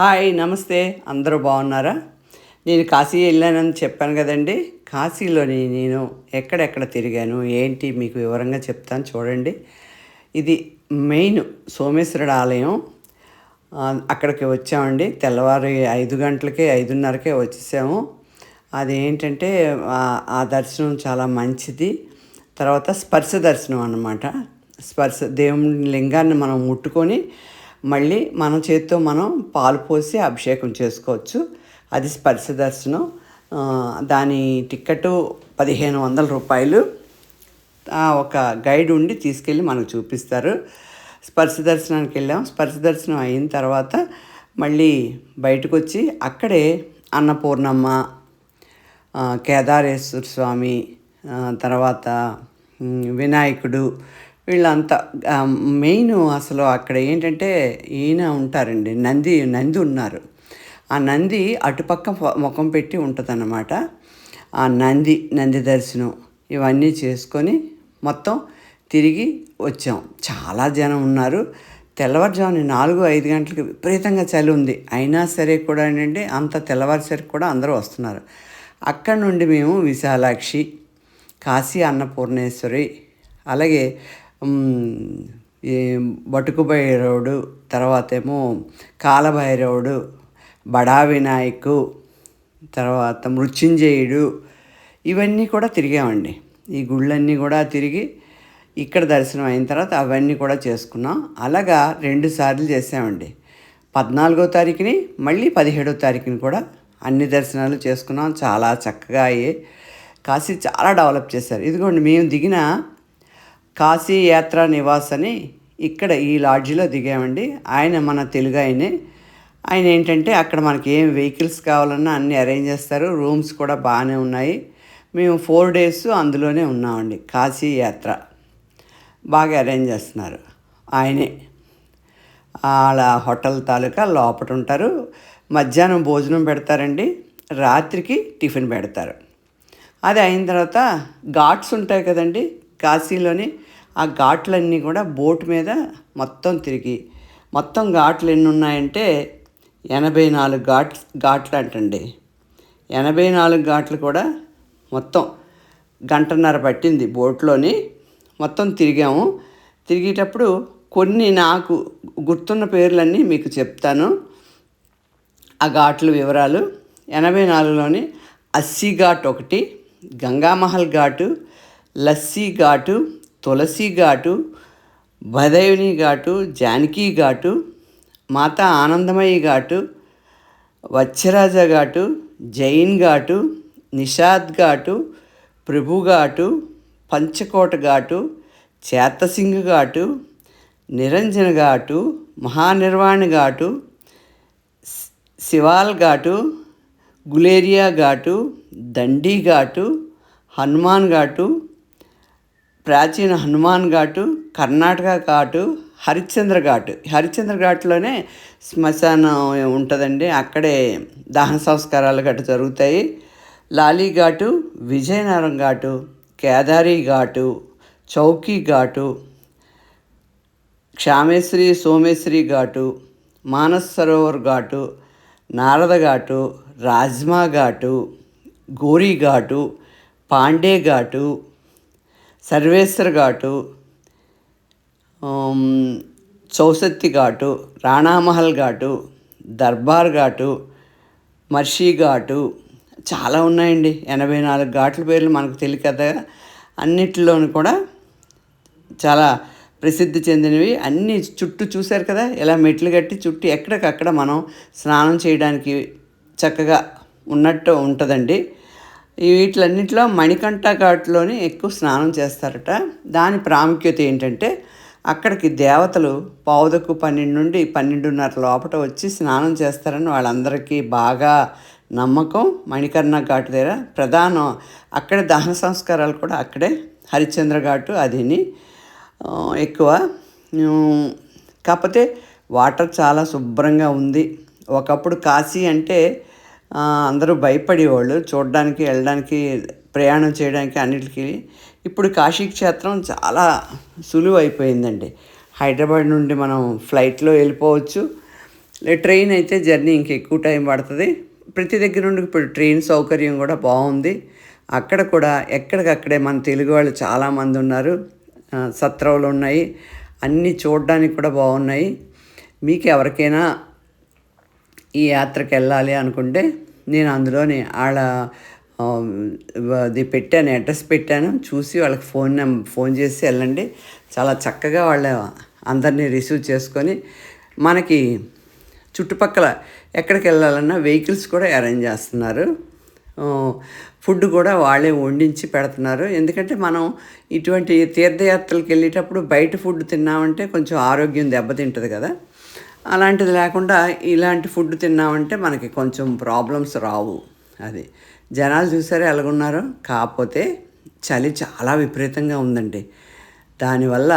Hi నమస్తే. అందరూ బాగున్నారా? నేను కాశీ వెళ్ళానని చెప్పాను కదండి. కాశీలోని నేను ఎక్కడెక్కడ తిరిగాను ఏంటి మీకు వివరంగా చెప్తాను చూడండి. ఇది మెయిన్ సోమేశ్వరుడు ఆలయం. అక్కడికి వచ్చామండి. తెల్లవారు ఐదు గంటలకే ఐదున్నరకే వచ్చేసాము. అది ఏంటంటే ఆ దర్శనం చాలా మంచిది. తర్వాత స్పర్శ దర్శనం అన్నమాట. స్పర్శ దేవుని లింగాన్ని మనం ముట్టుకొని మళ్ళీ మన చేతితో మనం పాలు పోసి అభిషేకం చేసుకోవచ్చు. అది స్పర్శ దర్శనం. దాని టిక్కెట్ పదిహేను వందల రూపాయలు. ఆ, ఒక గైడ్ ఉండి తీసుకెళ్ళి మనకు చూపిస్తారు. స్పర్శ దర్శనానికి వెళ్ళాం. స్పర్శ దర్శనం అయిన తర్వాత మళ్ళీ బయటకు వచ్చి అక్కడే అన్నపూర్ణమ్మ కేదారేశ్వర స్వామి తర్వాత వినాయకుడు వీళ్ళంతా మెయిన్ అసలు అక్కడ ఏంటంటే ఈయన ఉంటారండి నంది నంది ఉన్నారు. ఆ నంది అటుపక్క ముఖం పెట్టి ఉంటుందన్నమాట. ఆ నంది నంది దర్శనం ఇవన్నీ చేసుకొని మొత్తం తిరిగి వచ్చాం. చాలా జనం ఉన్నారు. తెల్లవారుజామున నాలుగు ఐదు గంటలకు విపరీతంగా చలి ఉంది. అయినా సరే కూడా ఏంటంటే అంత తెల్లవారుసరికి కూడా అందరూ వస్తున్నారు. అక్కడ నుండి మేము విశాలాక్షి కాశీ అన్నపూర్ణేశ్వరి అలాగే బటుకుభైరవుడు తర్వాత ఏమో కాలభైరవుడు బడా వినాయకు తర్వాత మృత్యుంజయుడు ఇవన్నీ కూడా తిరిగామండి. ఈ గుళ్ళన్నీ కూడా తిరిగి ఇక్కడ దర్శనం అయిన తర్వాత అవన్నీ కూడా చేసుకున్నాం. అలాగా రెండు సార్లు చేసామండి. పద్నాలుగో తారీఖుని మళ్ళీ పదిహేడో తారీఖుని కూడా అన్ని దర్శనాలు చేసుకున్నాం. చాలా చక్కగా అయ్యాయి కాశీ చాలా డెవలప్ చేశారు. ఇదిగోండి మేము దిగిన కాశీ యాత్ర నివాస్ అని ఇక్కడ ఈ లాడ్జిలో దిగామండి. ఆయన మన తెలుగు ఆయనే. ఆయన ఏంటంటే అక్కడ మనకి ఏం వెహికల్స్ కావాలన్నా అన్నీ అరేంజ్ చేస్తారు. రూమ్స్ కూడా బాగానే ఉన్నాయి. మేము ఫోర్ డేస్ అందులోనే ఉన్నామండి. కాశీ యాత్ర బాగా అరేంజ్ చేస్తున్నారు ఆయనే. వాళ్ళ హోటల్ తాలూకా లోపట ఉంటారు. మధ్యాహ్నం భోజనం పెడతారండి. రాత్రికి టిఫిన్ పెడతారు. అది అయిన తర్వాత ఘాట్స్ ఉంటాయి కదండి. కాశీలోని ఆ ఘాట్లన్నీ కూడా బోట్ మీద మొత్తం తిరిగి మొత్తం ఘాట్లు ఎన్ని ఉన్నాయంటే ఎనభై నాలుగు ఘాట్ ఘాట్లు అంటండి. ఎనభై నాలుగు ఘాట్లు కూడా మొత్తం గంటన్నర పట్టింది బోట్లోని. మొత్తం తిరిగాము. తిరిగేటప్పుడు కొన్ని నాకు గుర్తున్న పేర్లన్నీ మీకు చెప్తాను. ఆ ఘాట్ల వివరాలు. ఎనభై నాలుగులోని అస్సీ ఘాట్ ఒకటి గంగామహల్ ఘాటు లస్సీ ఘాటు తులసి ఘాటు భదయుని ఘాటు జానకి ఘాటు మాత ఆనందమయి ఘాటు వచ్చరాజ ఘాటు జైన్ ఘాటు నిషాద్ ఘాటు ప్రభు ఘాటు పంచకోట ఘాటు చేతసింగ్ ఘాటు నిరంజన ఘాటు మహానిర్వాణ ఘాటు శివాల్ ఘాటు గులేరియా ఘాటు దండి ఘాటు హనుమాన్ ఘాటు ప్రాచీన హనుమాన్ ఘాటు కర్ణాటక ఘాటు హరిశ్చంద్ర ఘాటు. హరిశ్చంద్ర ఘాట్లోనే శ్మశానం ఉంటుందండి. అక్కడే దహన సంస్కారాలు గట్ట జరుగుతాయి. లాలీ ఘాటు విజయనగరం ఘాటు కేదారి ఘాటు చౌకీ ఘాటు క్షామేశ్వరి సోమేశ్వరి ఘాటు మానస్ సరోవర్ ఘాటు నారద ఘాటు రాజ్మా ఘాటు గోరీ ఘాటు పాండే ఘాటు సర్వేశ్వర్ ఘాటు చౌసత్తి ఘాటు రాణామహల్ ఘాటు దర్బార్ ఘాటు మర్షి ఘాటు చాలా ఉన్నాయండి. ఎనభై నాలుగు ఘాట్ల పేర్లు మనకు తెలియక కదా అన్నిటిలోనూ కూడా చాలా ప్రసిద్ధి చెందినవి. అన్నీ చుట్టూ చూశారు కదా ఇలా మెట్లు కట్టి చుట్టూ ఎక్కడికక్కడ మనం స్నానం చేయడానికి చక్కగా ఉన్నట్టు ఉంటుందండి. వీటిలన్నింటిలో మణికంఠ ఘాట్లోని ఎక్కువ స్నానం చేస్తారట. దాని ప్రాముఖ్యత ఏంటంటే అక్కడికి దేవతలు పావుదకు పన్నెండు నుండి పన్నెండున్నర లోపల వచ్చి స్నానం చేస్తారని వాళ్ళందరికీ బాగా నమ్మకం మణికర్ణ ఘాటు దగ్గర. ప్రధానం అక్కడే దహన సంస్కారాలు కూడా అక్కడే. హరిశ్చంద్ర ఘాటు అదిని. ఎక్కువ. కాకపోతే వాటర్ చాలా శుభ్రంగా ఉంది. ఒకప్పుడు కాశీ అంటే అందరూ భయపడేవాళ్ళు. చూడడానికి వెళ్ళడానికి ప్రయాణం చేయడానికి అన్నిటికీ. ఇప్పుడు కాశీ క్షేత్రం చాలా సులువు అయిపోయిందండి. హైదరాబాద్ నుండి మనం ఫ్లైట్లో వెళ్ళిపోవచ్చు. ట్రైన్ అయితే జర్నీ ఇంక ఎక్కువ టైం పడుతుంది. ప్రతి దగ్గర నుండి ఇప్పుడు ట్రైన్ సౌకర్యం కూడా బాగుంది. అక్కడ కూడా ఎక్కడికక్కడే మన తెలుగు వాళ్ళు చాలామంది ఉన్నారు. సత్రవులు ఉన్నాయి. అన్నీ చూడడానికి కూడా బాగున్నాయి. మీకు ఎవరికైనా ఈ యాత్రకి వెళ్ళాలి అనుకుంటే నేను అందులోని వాళ్ళ అది పెట్టాను అడ్రస్ పెట్టాను. చూసి వాళ్ళకి ఫోన్ నెంబర్ ఫోన్ చేసి వెళ్ళండి. చాలా చక్కగా వాళ్ళ అందరినీ రిసీవ్ చేసుకొని మనకి చుట్టుపక్కల ఎక్కడికి వెళ్ళాలన్నా వెహికల్స్ కూడా అరేంజ్ చేస్తున్నారు. ఫుడ్ కూడా వాళ్ళే వండించి పెడుతున్నారు. ఎందుకంటే మనం ఇటువంటి తీర్థయాత్రలకు వెళ్ళేటప్పుడు బయట ఫుడ్ తిన్నామంటే కొంచెం ఆరోగ్యం దెబ్బతింటుంది కదా. అలాంటిది లేకుండా ఇలాంటి ఫుడ్ తిన్నామంటే మనకి కొంచెం ప్రాబ్లమ్స్ రావు. అది జనాలు చూసారే ఎలాగున్నారో కాకపోతే చలి చాలా విపరీతంగా ఉందండి. దానివల్ల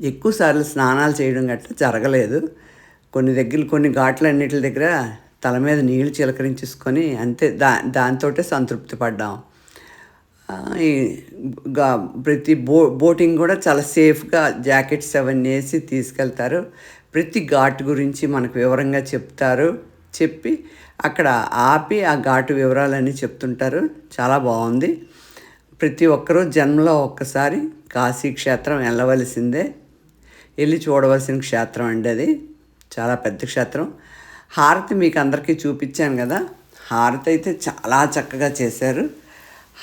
ఎక్కువసార్లు స్నానాలు చేయడం గట్రా జరగలేదు. కొన్ని దగ్గర కొన్ని ఘాట్లన్నిటి దగ్గర తల మీద నీళ్ళు చిలకరించేసుకొని అంతే దా దాంతో సంతృప్తి పడ్డాం. ఈ ప్రతి బో బోటింగ్ కూడా చాలా సేఫ్గా జాకెట్స్ అవన్నీ వేసి తీసుకెళ్తారు. ప్రతి ఘాట్ గురించి మనకు వివరంగా చెప్తారు. చెప్పి అక్కడ ఆపి ఆ ఘాటు వివరాలన్నీ చెప్తుంటారు. చాలా బాగుంది. ప్రతి ఒక్కరూ జన్మలో ఒక్కసారి కాశీ క్షేత్రం వెళ్ళవలసిందే. వెళ్ళి చూడవలసిన క్షేత్రం అండి అది. చాలా పెద్ద క్షేత్రం. హారతి మీకు అందరికీ చూపించాను కదా. హారతి అయితే చాలా చక్కగా చేశారు.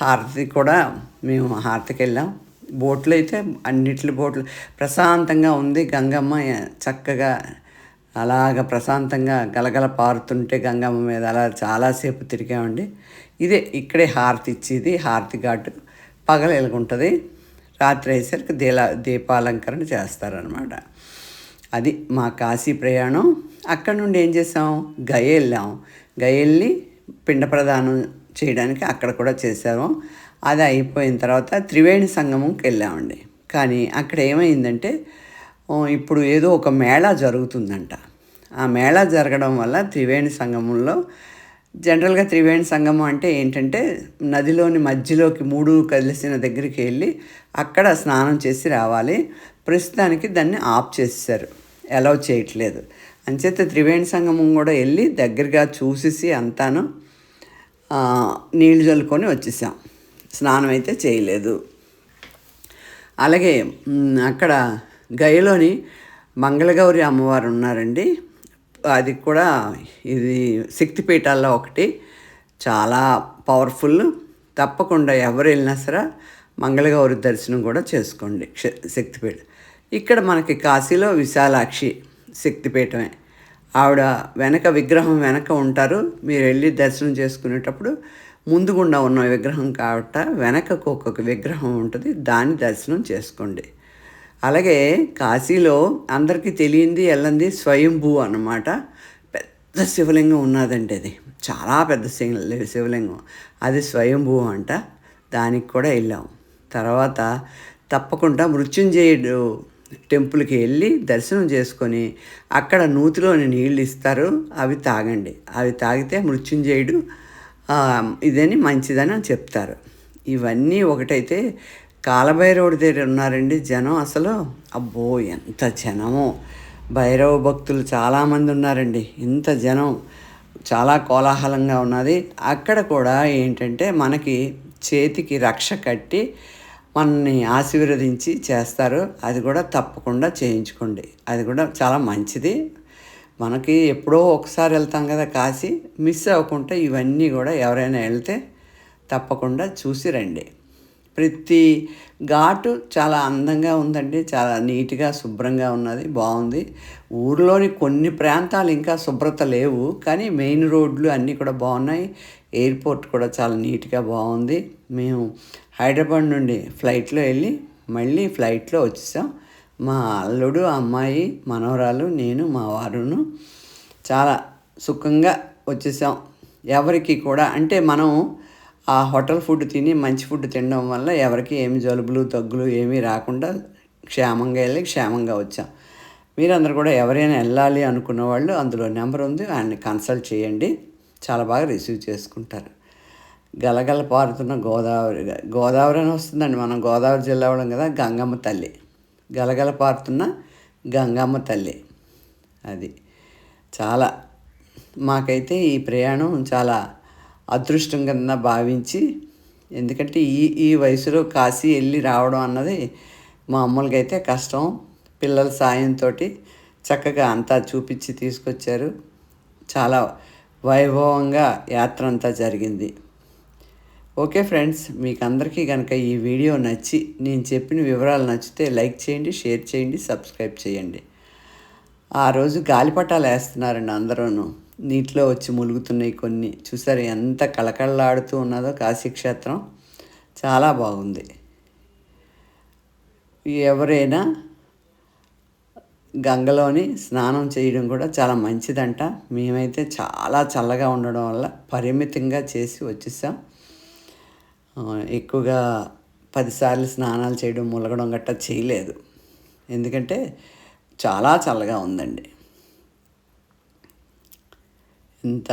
హారతి కూడా మేము హారతికి వెళ్ళాం. బోట్లు అయితే అన్నిటి బోట్లు ప్రశాంతంగా ఉంది. గంగమ్మ చక్కగా అలాగ ప్రశాంతంగా గలగల పారుతుంటే గంగమ్మ మీద అలా చాలాసేపు తిరిగామండి. ఇదే ఇక్కడే హారతి ఇచ్చేది. హారతి ఘాటు పగల ఎలుగుంటుంది. రాత్రి అయ్యేసరికి దీలా దీపాలంకరణ చేస్తారనమాట అది మా కాశీ ప్రయాణం. అక్కడ నుండి ఏం చేసాం? గయ వెళ్ళాం గయ వెళ్ళి పిండ ప్రదానం చేయడానికి అక్కడ కూడా చేసాము. అది అయిపోయిన తర్వాత త్రివేణి సంగమంకి వెళ్ళామండి. కానీ అక్కడ ఏమైందంటే ఇప్పుడు ఏదో ఒక మేళా జరుగుతుందంట. ఆ మేళా జరగడం వల్ల త్రివేణి సంగమంలో జనరల్గా త్రివేణి సంగమం అంటే ఏంటంటే నదిలోని మధ్యలోకి మూడు కలిసిన దగ్గరికి వెళ్ళి అక్కడ స్నానం చేసి రావాలి. ప్రస్తుతానికి దాన్ని ఆఫ్ చేశారు అలౌ చేయట్లేదు. అంచేత త్రివేణి సంగమం కూడా వెళ్ళి దగ్గరగా చూసేసి అంతాను నీళ్ళు చల్లుకొని వచ్చేసాం. స్నానం అయితే చేయలేదు. అలాగే అక్కడ గయలోని మంగళగౌరి అమ్మవారు ఉన్నారండి. అది కూడా ఇది శక్తిపీఠాల్లో ఒకటి. చాలా పవర్ఫుల్. తప్పకుండా ఎవరు వెళ్ళినా సరే మంగళగౌరి దర్శనం కూడా చేసుకోండి. శక్తిపీఠ. ఇక్కడ మనకి కాశీలో విశాలాక్షి శక్తిపీఠమే. ఆవిడ వెనక విగ్రహం వెనక ఉంటారు. మీరు వెళ్ళి దర్శనం చేసుకునేటప్పుడు ముందుగుండా ఉన్న విగ్రహం కాబట్టి వెనకకు ఒక్కొక్క విగ్రహం ఉంటుంది దాన్ని దర్శనం చేసుకోండి. అలాగే కాశీలో అందరికీ తెలియంది ఎల్లంది స్వయంభూ అన్నమాట. పెద్ద శివలింగం ఉన్నదండి అది. చాలా పెద్ద శివ- శివలింగం. అది స్వయంభూ అంట. దానికి కూడా వెళ్ళాం. తర్వాత తప్పకుండా మృత్యుంజయుడు టెంపుల్కి వెళ్ళి దర్శనం చేసుకొని అక్కడ నూతిలోని నీళ్ళు ఇస్తారు. అవి తాగండి. అవి తాగితే మృత్యుంజయుడు ఇదని మంచిదని అని చెప్తారు. ఇవన్నీ ఒకటైతే కాలభైరవుడి దగ్గర ఉన్నారండి జనం అసలు. అబ్బో ఎంత జనమో. భైరవ భక్తులు చాలామంది ఉన్నారండి. ఇంత జనం. చాలా కోలాహలంగా ఉన్నది. అక్కడ కూడా ఏంటంటే మనకి చేతికి రక్ష కట్టి మనని ఆశీర్వదించి చేస్తారు. అది కూడా తప్పకుండా చేయించుకోండి. అది కూడా చాలా మంచిది. మనకి ఎప్పుడో ఒకసారి వెళ్తాం కదా కాశీ మిస్ అవ్వకుండా ఇవన్నీ కూడా ఎవరైనా వెళ్తే తప్పకుండా చూసి రండి. ప్రతి ఘాటు చాలా అందంగా ఉందండి చాలా నీట్గా శుభ్రంగా ఉన్నది బాగుంది. ఊరిలోని కొన్ని ప్రాంతాలు ఇంకా శుభ్రత లేవు కానీ మెయిన్ రోడ్లు అన్నీ కూడా బాగున్నాయి. ఎయిర్పోర్ట్ కూడా చాలా నీట్గా బాగుంది. మేము హైదరాబాద్ నుండి ఫ్లైట్లో వెళ్ళి మళ్ళీ ఫ్లైట్లో వచ్చేసాం. మా అల్లుడు అమ్మాయి మనవరాలు నేను మా వారును చాలా సుఖంగా వచ్చేసాం. ఎవరికి కూడా అంటే మనం ఆ హోటల్ ఫుడ్ తిని మంచి ఫుడ్ తినడం వల్ల ఎవరికి ఏమి జలుబులు దగ్గులు ఏమీ రాకుండా క్షేమంగా వెళ్ళి క్షేమంగా వచ్చాం. మీరందరూ కూడా ఎవరైనా వెళ్ళాలి అనుకున్న వాళ్ళు అందులో నెంబర్ ఉంది ఆయన్ని కన్సల్ట్ చేయండి. చాలా బాగా రిసీవ్ చేసుకుంటారు. గలగల పారుతున్న గోదావరి గోదావరి అని వస్తుందండి మనం గోదావరి జిల్లా వాళ్ళం కదా గంగమ్మ తల్లి. గలగలపారుతున్న గంగమ్మ తల్లి. అది చాలా మాకైతే ఈ ప్రయాణం చాలా అదృష్టం కింద భావించి ఎందుకంటే ఈ ఈ వయసులో కాశీ వెళ్ళి రావడం అన్నది మా అయితే కష్టం. పిల్లల సాయంతో చక్కగా అంతా చూపించి తీసుకొచ్చారు. చాలా వైభవంగా యాత్ర అంతా జరిగింది. ఓకే ఫ్రెండ్స్ మీకు అందరికీ కనుక ఈ వీడియో నచ్చి నేను చెప్పిన వివరాలు నచ్చితే లైక్ చేయండి షేర్ చేయండి సబ్స్క్రైబ్ చేయండి. ఆ రోజు గాలిపటాలు వేస్తున్నారండి అందరూను. నీటిలో వచ్చి ములుగుతున్నాయి కొన్ని. చూసారు ఎంత కళకళలాడుతూ ఉన్నదో కాశీక్షేత్రం. చాలా బాగుంది. ఎవరైనా గంగలోని స్నానం చేయడం కూడా చాలా మంచిదంట. మేమైతే చాలా చల్లగా ఉండడం వల్ల పరిమితంగా చేసి వచ్చేసాం. ఎక్కువగా పదిసార్లు స్నానాలు చేయడం ములగడం గట్టా చేయలేదు. ఎందుకంటే చాలా చల్లగా ఉందండి. ఇంత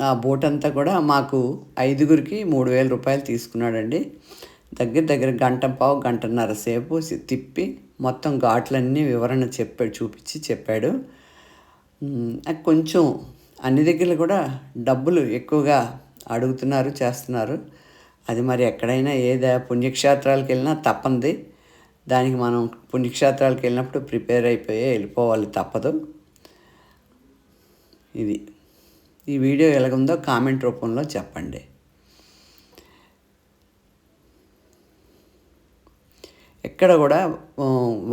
ఆ బోట్ అంతా కూడా మాకు ఐదుగురికి మూడు వేల రూపాయలు తీసుకున్నాడండి. దగ్గర దగ్గర గంట పావు గంటన్నర సేపు తిప్పి మొత్తం ఘాట్లన్నీ వివరణ చెప్పాడు చూపించి చెప్పాడు. కొంచెం అన్ని దగ్గర కూడా డబ్బులు ఎక్కువగా అడుగుతున్నారు చేస్తున్నారు. అది మరి ఎక్కడైనా ఏదా పుణ్యక్షేత్రాలకు వెళ్ళినా తప్పంది దానికి మనం పుణ్యక్షేత్రాలకు వెళ్ళినప్పుడు ప్రిపేర్ అయిపోయి వెళ్ళిపోవాలి తప్పదు. ఇది. ఈ వీడియో ఎలాగుందో కామెంట్ రూపంలో చెప్పండి. ఎక్కడ కూడా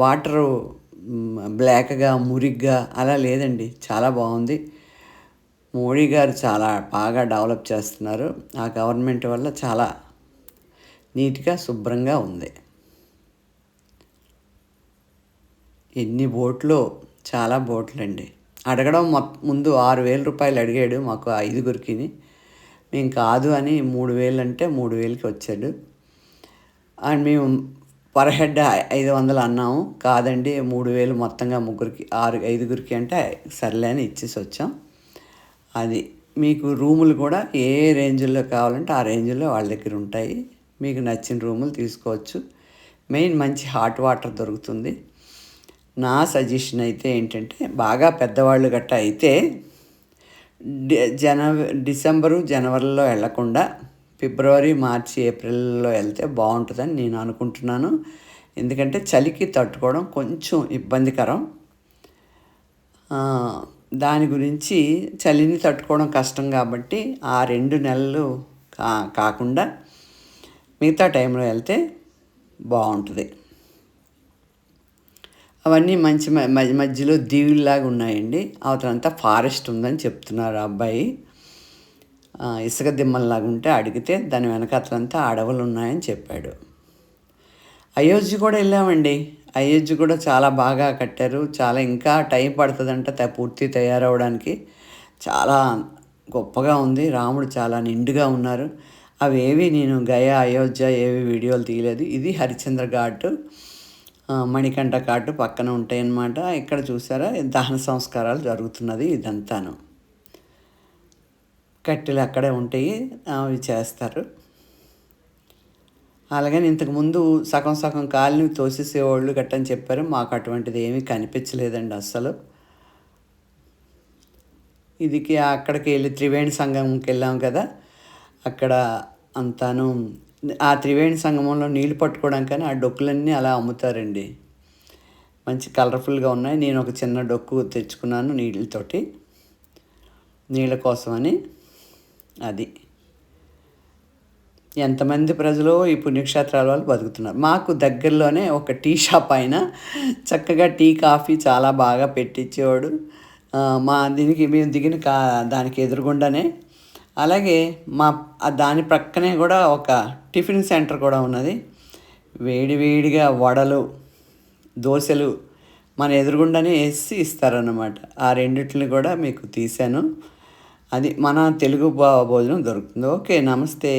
వాటరు బ్లాక్గా మురిగ్గా అలా లేదండి. చాలా బాగుంది. మోడీ గారు చాలా బాగా డెవలప్ చేస్తున్నారు. ఆ గవర్నమెంట్ వల్ల చాలా నీట్గా శుభ్రంగా ఉంది. ఎన్ని బోట్లు చాలా బోట్లు అండి అడగడం ముందు ఆరు వేల రూపాయలు అడిగాడు మాకు ఐదుగురికి మేము కాదు అని మూడు వేలు అంటే మూడు వేలకి వచ్చాడు. అండ్ మేము పర్ హెడ్ ఐదు వందలు అన్నాము. కాదండి మూడు వేలు మొత్తంగా ముగ్గురికి ఆరు ఐదుగురికి అంటే సర్లే అని ఇచ్చేసి వచ్చాం. అది మీకు రూములు కూడా ఏ రేంజ్లో కావాలంటే ఆ రేంజ్లో వాళ్ళ దగ్గర ఉంటాయి. మీకు నచ్చిన రూములు తీసుకోవచ్చు. మెయిన్ మంచి హాట్ వాటర్ దొరుకుతుంది. నా సజెషన్ అయితే ఏంటంటే బాగా పెద్దవాళ్ళు గట్ట అయితే జన డిసెంబరు జనవరిలో వెళ్ళకుండా ఫిబ్రవరి మార్చి ఏప్రిల్లో వెళ్తే బాగుంటుందని నేను అనుకుంటున్నాను. ఎందుకంటే చలికి తట్టుకోవడం కొంచెం ఇబ్బందికరం. దాని గురించి చలిని తట్టుకోవడం కష్టం కాబట్టి ఆ రెండు నెలలు కా కాకుండా మిగతా టైంలో వెళ్తే బాగుంటుంది. అవన్నీ మంచి మ- మధ్యలో దీవుల్లాగా ఉన్నాయండి. అవతలంతా ఫారెస్ట్ ఉందని చెప్తున్నారు అబ్బాయి. ఇసుక దిమ్మల్లాగా ఉంటే అడిగితే దాని వెనకాతలంతా అడవులు ఉన్నాయని చెప్పాడు. అయోధ్య కూడా వెళ్ళామండి. అయోధ్య కూడా చాలా బాగా కట్టారు. చాలా ఇంకా టైం పడుతుందంట పూర్తి తయారవడానికి. చాలా గొప్పగా ఉంది. రాముడు చాలా నిండుగా ఉన్నారు. అవేవి నేను గయా అయోధ్య ఏవి వీడియోలు తీయలేదు. ఇది హరిశ్చంద్ర ఘాట్ మణికంఠ ఘాట్ పక్కన ఉంటాయి అన్నమాట ఇక్కడ చూసారా? దహన సంస్కారాలు జరుగుతున్నది ఇదంతాను. కట్టెలు అక్కడే ఉంటాయి. అవి చేస్తారు. అలాగని ఇంతకుముందు సగం సగం కాలిని తోసేసేవాళ్ళు గట్టని చెప్పారు. మాకు అటువంటిది ఏమీ కనిపించలేదండి అస్సలు. ఇదికి అక్కడికి వెళ్ళి త్రివేణి సంగమంకి వెళ్ళాం కదా. అక్కడ అంతాను ఆ త్రివేణి సంగమంలో నీళ్ళు పట్టుకోవడానికని ఆ డొక్కులన్నీ అలా అమ్ముతారండి. మంచి కలర్ఫుల్గా ఉన్నాయి. నేను ఒక చిన్న డొక్కు తెచ్చుకున్నాను నీళ్ళతోటి. నీళ్ళ కోసమని అది. ఎంతమంది ప్రజలు ఈ పుణ్యక్షేత్రాల వాళ్ళు బతుకుతున్నారు? మాకు దగ్గరలోనే ఒక టీ షాప్ ఆయన చక్కగా టీ కాఫీ చాలా బాగా పెట్టించేవాడు. మా దీనికి మేము దిగిన కా దానికి ఎదురుగుండానే. అలాగే మా దాని ప్రక్కనే కూడా ఒక టిఫిన్ సెంటర్ కూడా ఉన్నది. వేడివేడిగా వడలు దోశలు మన ఎదురుగుండానే వేసి ఇస్తారన్నమాట. ఆ రెండిటిని కూడా మీకు తీశాను. అది మన తెలుగు భోజనం దొరుకుతుంది. ఓకే నమస్తే.